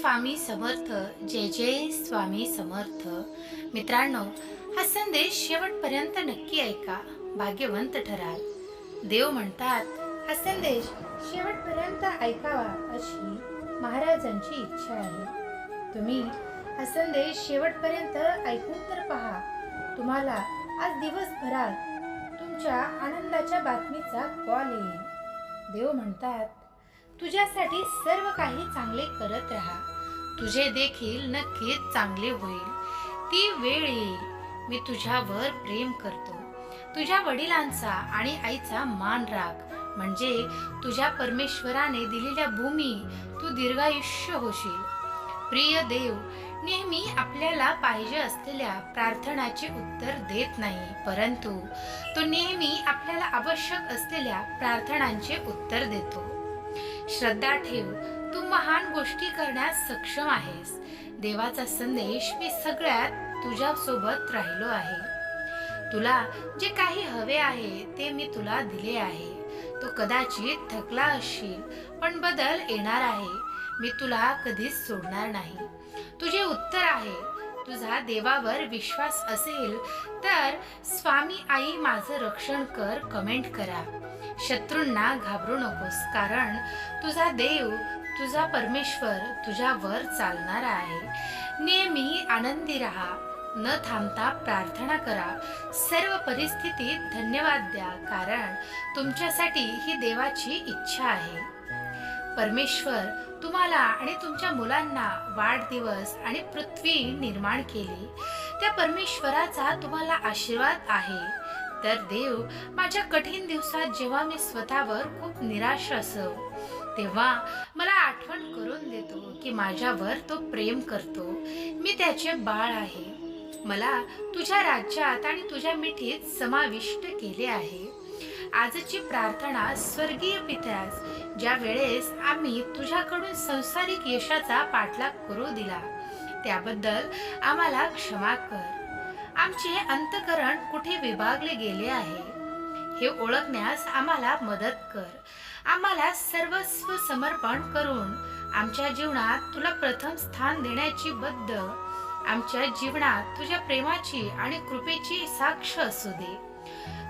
स्वामी समर्थ जय जय स्वामी समर्थ. मित्रांनो हा संदेश शेवटपर्यंत नक्की ऐका भाग्यवंत ठराल. देव म्हणतात हा संदेश शेवटपर्यंत ऐकावा अशी महाराजांची इच्छा आहे. तुम्ही हा संदेश शेवटपर्यंत ऐकून तर पहा. तुम्हाला आज दिवसभरात तुमच्या आनंदाच्या बातमीचा कॉल येईल. देव म्हणतात तुझ्यासाठी सर्व काही चांगले करत राहा. तुझे देखील नक्कीच चांगले होईल. ती वेळ येईल. मी तुझ्यावर प्रेम करतो. तुझ्या वडिलांचा आणि आईचा मान राख. म्हणजे तुझ्या परमेश्वराने दिलेल्या भूमी तू दीर्घायुष्य होशील. प्रिय देव नेहमी आपल्याला पाहिजे असलेल्या प्रार्थनाचे उत्तर देत नाही. परंतु तो नेहमी आपल्याला आवश्यक असलेल्या प्रार्थनांचे उत्तर देतो. श्रद्धा ठेव. तू महान गोष्टी करण्यास सक्षम आहेस. देवाचा संदेश मी सगळ्यात तुझ्या सोबत राहिलो आहे. तुला जे काही हवे आहे ते मी तुला दिले आहे. तो कदाचित थकला असशील पण बदल येणार आहे. मी तुला कधीच सोडणार नाही. तुझे उत्तर आहे. तुझा देवावर विश्वास असेल तर स्वामी आई माझं रक्षण कर कमेंट करा. शत्रूंना घाबरू नकोस कारण तुझा देव तुझा परमेश्वर तुझ्यावर चालणारा आहे. नेहमी आनंदी राहा. न थांबता प्रार्थना करा. सर्व परिस्थितीत धन्यवाद द्या कारण तुमच्यासाठी ही देवाची इच्छा आहे. परमेश्वर तुम्हाला आणि तुमच्या मुलांना वाढदिवस आणि पृथ्वी निर्माण केली. त्या परमेश्वराचा तुम्हाला आशीर्वाद आहे. तर देव माझ्या कठीण दिवसात जेव्हा मी स्वतःवर खूप निराश असो तेव्हा मला आठवण करून देतो की माझ्यावर तो प्रेम करतो. मी त्याचे बाळ आहे. मला तुझ्या राज्यात आणि तुझ्या मिठीत समाविष्ट केले आहे. आजची प्रार्थना स्वर्गीय पित्यास ज्या वेळेस आम्ही तुझ्याकडून संसारिक यशाचा पाठलाग करू दिला त्याबद्दल आम्हाला क्षमा कर. आमचे अंतकरण कुठे विभागले गेले आहे? हे ओळखण्यास आम्हाला मदत कर. आम्हाला सर्वस्व समर्पण करून आमच्या जीवनात तुला प्रथम स्थान देण्याची बद्ध आमच्या जीवनात तुझ्या प्रेमाची आणि कृपेची साक्ष असू दे.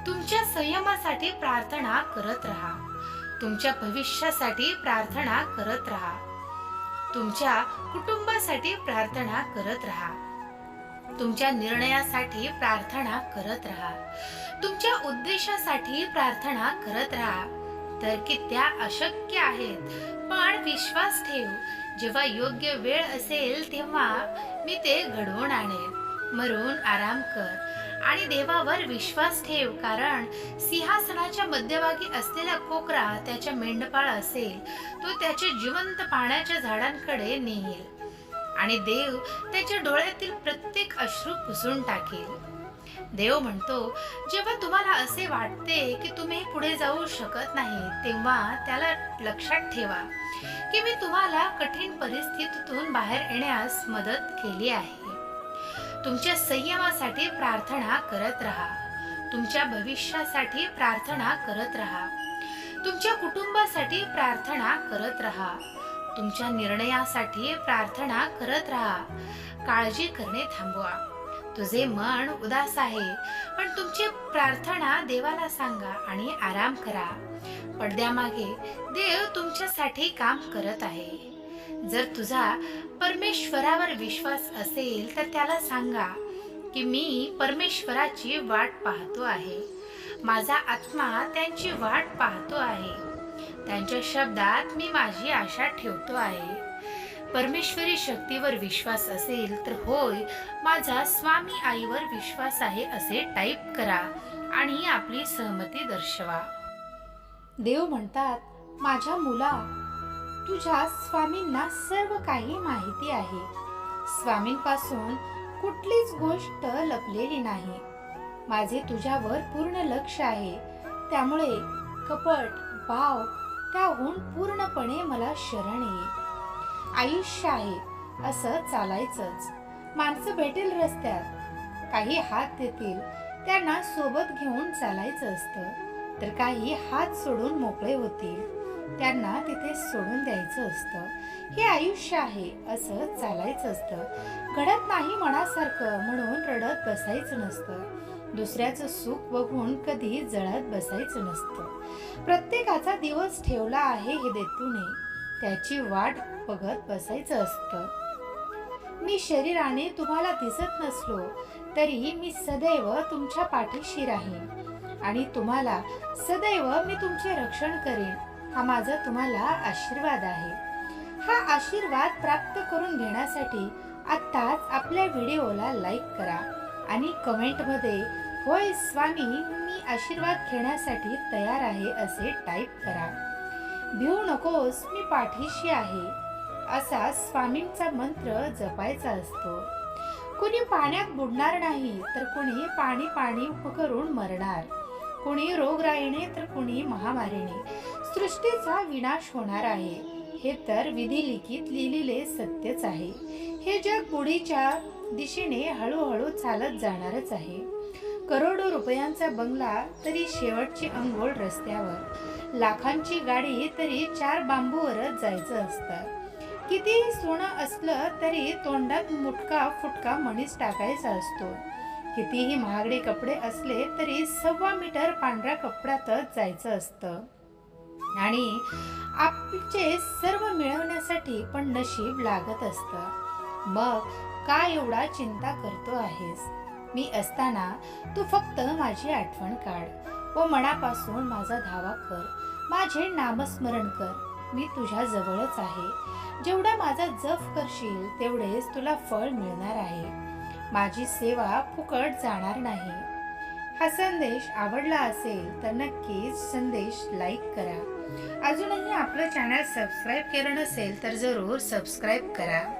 तुमच्या संयमासाठी प्रार्थना करत राहा. तुमच्या भविष्यासाठी प्रार्थना करत राहा. तुमच्या कुटुंबासाठी प्रार्थना करत राहा. तुमच्या निर्णयासाठी प्रार्थना करत राहा. तुमच्या उद्देशासाठी प्रार्थना करत राहा. तर की त्या अशक्य आहेत. पण विश्वास ठेव जेव्हा योग्य वेळ असेल तेव्हा मी ते घडवून आणेन. मरून आराम कर आणि देवावर विश्वास ठेव कारण सिंहासनाच्या मध्यभागी असलेला कोकरा त्याच्या मेंढपाळ असेल. तो त्याचे जिवंत पाण्याच्या झाडांकडे नेईल आणि देव त्याच्या डोळ्यातील प्रत्येक अश्रू पुसून टाकेल. देव म्हणतो जेव्हा तुम्हाला असे वाटते की तुम्ही पुढे जाऊ शकत नाही तेव्हा त्याला लक्षात ठेवा की मी तुम्हाला कठीण परिस्थितीतून बाहेर येण्यास मदत केली आहे. तुमच्या संयमासाठी प्रार्थना करत राहा. तुमच्या भविष्यासाठी प्रार्थना करत राहा. तुमच्या कुटुंबासाठी प्रार्थना करत राहा. तुमच्या निर्णयासाठी प्रार्थना करत राहा. काळजी करणे थांबवा. तुझे मन उदास आहे पण तुमची प्रार्थना देवाला सांगा आणि आराम करा. पडद्यामागे देव तुमच्यासाठी काम करत आहे. जर तुझा परमेश्वरावर विश्वास असेल तर त्याला सांगा की मी परमेश्वराची वाट पाहतो आहे. माझा आत्मा त्यांची वाट पाहतो आहे. त्यांच्या शब्दात मी माझी आशा ठेवतो आहे. परमेश्वरी शक्तीवर विश्वास असेल तर होय माझा स्वामी आईवर विश्वास आहे असे टाईप करा आणि आपली सहमती दर्शवा. देव म्हणतात माझ्या मुला तुझ्या स्वामींना सर्व काही माहिती आहे. स्वामींपासून कुठलीच गोष्ट लपलेली नाही. माझे तुझ्यावर पूर्ण लक्ष आहे. त्यामुळे कपट भाव त्याहून पूर्णपणे मला शरण ये. आयुष्य आहे असं चालायचंच. माणसं भेटेल रस्त्यात. काही हात देतील त्यांना सोबत घेऊन चालायचं असतं. तर काही हात सोडून मोकळे होतील त्यांना तिथे सोडून द्यायचं असतं. हे आयुष्य आहे असं चालायचं असतं. घडत नाही मनासारखं म्हणून रडत बसायचं नसतं. दुसऱ्याचं सुख बघून कधी जळत बसायचं नसतं. प्रत्येकाचा दिवस ठेवला आहे हे देतूने. त्याची वाट बघत बसायचं असतं. मी शरीराने तुम्हाला दिसत नसलो तरी मी सदैव तुमच्या पाठीशी राहीन आणि तुम्हाला सदैव मी तुमचे रक्षण करेन. हा माझा तुम्हाला आशीर्वाद आहे. हा आशीर्वाद प्राप्त करून घेण्यासाठी आत्ताच आपल्या व्हिडिओला लाईक करा आणि कमेंटमध्ये होय स्वामी मी आशीर्वाद घेण्यासाठी तयार आहे असे टाईप करा. भिवू नकोस मी पाठीशी आहे. असा स्वामींचा मंत्र जपायचा असतो. कुणी पाण्यात बुडणार नाही तर कुणी पाणी पाणी करून मरणार. कुणी रोगराईने तर कुणी महामारीने. सृष्टीचा विनाश होणार आहे. हे तर विधिलिखित लिहिलेले सत्यच आहे. हे जग बुढीच्या दिशेने हळूहळू चालत जाणारच आहे. करोडो रुपयांचा बंगला तरी शेवटची अंघोळ रस्त्यावर. लाखांची गाडी तरी चार बांबूवरच जायचं असतं. कितीही सोनं असलं तरी तोंडात मुटका फुटका मणीस टाकायचा असतो. कितीही महागडे कपडे असले तरी सव्वा मीटर पांढऱ्या कपड्यातच जायचं असतं. आणि आपचे सर्व मिळवण्यासाठी पण नशीब लागत असतं. मग का एवढा चिंता करतो आहेस? मी असताना तू फक्त माझी आठवण काढ. व मनापासून माझा धावा कर. माझे नामस्मरण कर. मी तुझ्या जवळच आहे. जेवढा माझा जप करशील तेवढेच तुला फळ मिळणार आहे. माझी सेवा फुकट जाणार नाही. हा संदेश आवडला असेल तर नक्कीच संदेश लाईक करा. अजूनही आपलं चॅनल सबस्क्राईब केलं नसेल तर जरूर सबस्क्राईब करा.